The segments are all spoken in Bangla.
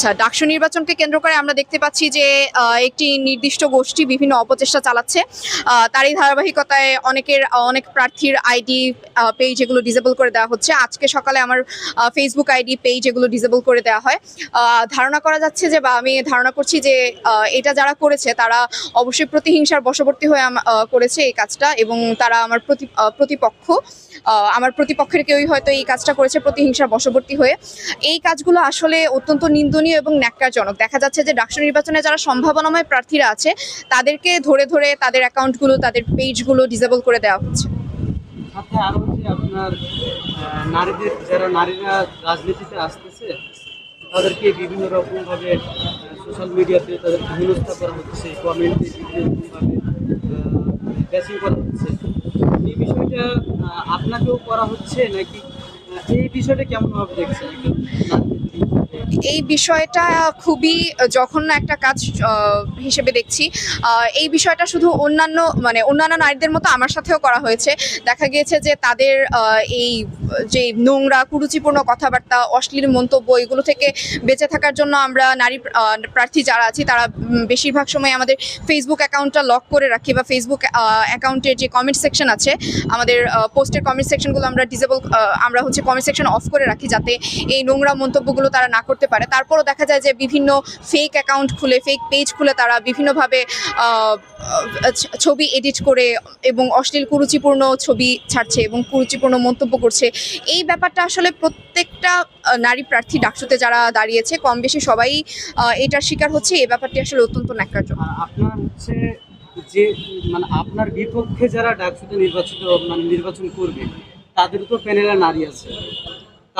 আচ্ছা ডাকসু নির্বাচনকে কেন্দ্র করে আমরা দেখতে পাচ্ছি যে একটি নির্দিষ্ট গোষ্ঠী বিভিন্ন অপচেষ্টা চালাচ্ছে। তারই ধারাবাহিকতায় অনেকের, অনেক প্রার্থীর আইডি পেজ এগুলো ডিসেবল করে দেওয়া হচ্ছে। আজকে সকালে আমার ফেসবুক আইডি পেজ এগুলো ডিসেবল করে দেওয়া হয়। ধারণা করা যাচ্ছে যে, বা আমি ধারণা করছি যে এটা যারা করেছে, তারা অবশ্যই প্রতিহিংসার বশবর্তী হয়ে করেছে এই কাজটা এবং তারা আমার প্রতি প্রতিপক্ষ আমার প্রতিপক্ষের কেউই হয়তো এই কাজটা করেছে প্রতিহিংসার বশবর্তী হয়ে। এই কাজগুলো আসলে অত্যন্ত নিন্দনীয় এবং ন্যাক্কারজনক। দেখা যাচ্ছে যে ডাকসু নির্বাচনে যারা সম্ভাবনাময় প্রার্থীরা আছে, তাদেরকে ধরে ধরে তাদের অ্যাকাউন্টগুলো, তাদের পেজগুলো ডিসেবল করে দেওয়া হচ্ছে। যে আপনার নারীদের, যারা নারীরা রাজনীতিতে আসতেছে, তাদেরকে বিভিন্ন সোশ্যাল মিডিয়াতে তাদের হচ্ছে হচ্ছে। এই বিষয়টা আপনাকেও করা হচ্ছে নাকি এই বিষয়টা কেমন ভাবে দেখছেন? এই বিষয়টা খুবই জঘন্য একটা কাজ হিসেবে দেখছি। এই বিষয়টা শুধু অন্যান্য মানে অন্যান্য নারীদের মতো আমার সাথেও করা হয়েছে। দেখা গিয়েছে যে তাদের এই যে নোংরা, কুরুচিপূর্ণ কথাবার্তা, অশ্লীল মন্তব্য, এগুলো থেকে বেঁচে থাকার জন্য আমরা নারী প্রার্থী যারা আছি, তারা বেশিরভাগ সময় আমাদের ফেসবুক অ্যাকাউন্টটা লক করে রাখি বা ফেসবুক অ্যাকাউন্টের যে কমেন্ট সেকশন আছে, আমাদের পোস্টের কমেন্ট সেকশনগুলো আমরা ডিজেবল আমরা হচ্ছে কমেন্ট সেকশন অফ করে রাখি যাতে এই নোংরা মন্তব্যগুলো তারা না করতে পারে। তারপরও দেখা যায় যে বিভিন্ন ফেক অ্যাকাউন্ট খুলে ফেক পেজ খুলে তারা বিভিন্নভাবে ছবি এডিট করে এবং অশ্লীল কুরুচিপূর্ণ ছবি ছাড়ছে এবং কুরুচিপূর্ণ মন্তব্য করছে। এই ব্যাপারটা আসলে প্রত্যেকটা নারী প্রার্থী ডাকসুতে যারা দাঁড়িয়েছে কম বেশি সবাই এটার শিকার হচ্ছে। এই ব্যাপারটি আসলে অত্যন্ত আর আপনার হচ্ছে যে মানে আপনার বিপক্ষে যারা ডাকসুতে নির্বাচিত মানে নির্বাচন করবে, তাদের তো প্যানেলে নারী আছে।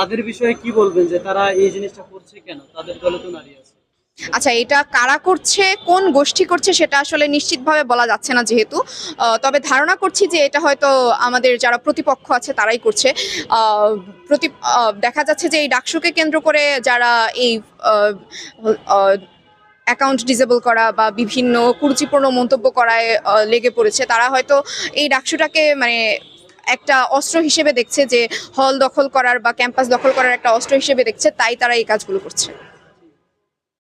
তাদের বিষয়ে কি বলবেন যে তারা এই জিনিসটা করছে কেন? তাদের দলে তো নারী আছে। আচ্ছা এটা কারা করছে, কোন গোষ্ঠী করছে সেটা আসলে নিশ্চিতভাবে বলা যাচ্ছে না যেহেতু। তবে ধারণা করছি যে এটা হয়তো আমাদের যারা প্রতিপক্ষ আছে তারাই করছে। প্রতি দেখা যাচ্ছে যে এই ডাকসুকে কেন্দ্র করে যারা এই অ্যাকাউন্ট ডিসেবল করা বা বিভিন্ন কুরুচিপূর্ণ মন্তব্য করায় লেগে পড়েছে, তারা হয়তো এই ডাকসুটাকে মানে একটা অস্ত্র হিসেবে দেখছে যে হল দখল করার বা ক্যাম্পাস দখল করার একটা অস্ত্র হিসেবে দেখছে, তাই তারা এই কাজগুলো করছে।